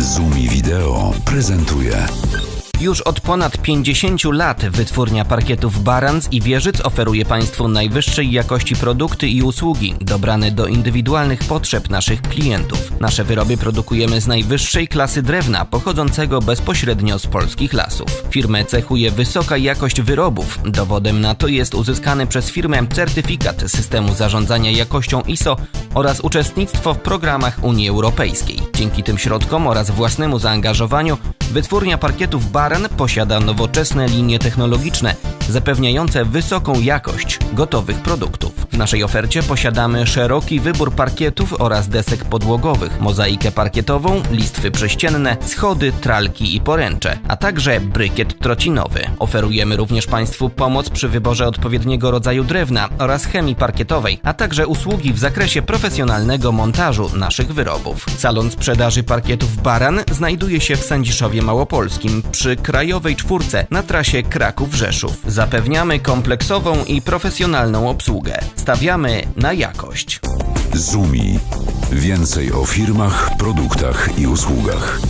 Zumi Wideo prezentuje Już od ponad 50 lat wytwórnia parkietów Barans i Wieżyc oferuje Państwu najwyższej jakości produkty i usługi, dobrane do indywidualnych potrzeb naszych klientów. Nasze wyroby produkujemy z najwyższej klasy drewna, pochodzącego bezpośrednio z polskich lasów. Firmę cechuje wysoka jakość wyrobów. Dowodem na to jest uzyskany przez firmę certyfikat systemu zarządzania jakością ISO oraz uczestnictwo w programach Unii Europejskiej. Dzięki tym środkom oraz własnemu zaangażowaniu wytwórnia parkietów Baran posiada nowoczesne linie technologiczne zapewniające wysoką jakość gotowych produktów. W naszej ofercie posiadamy szeroki wybór parkietów oraz desek podłogowych, mozaikę parkietową, listwy prześcienne, schody, tralki i poręcze, a także brykiet trocinowy. Oferujemy również Państwu pomoc przy wyborze odpowiedniego rodzaju drewna oraz chemii parkietowej, a także usługi w zakresie profesjonalnego montażu naszych wyrobów. Salon sprzedaży parkietów Baran znajduje się w Sędziszowie Małopolskim przy Krajowej Czwórce na trasie Kraków-Rzeszów. Zapewniamy kompleksową i profesjonalną obsługę. Stawiamy na jakość. Zumi. Więcej o firmach, produktach i usługach.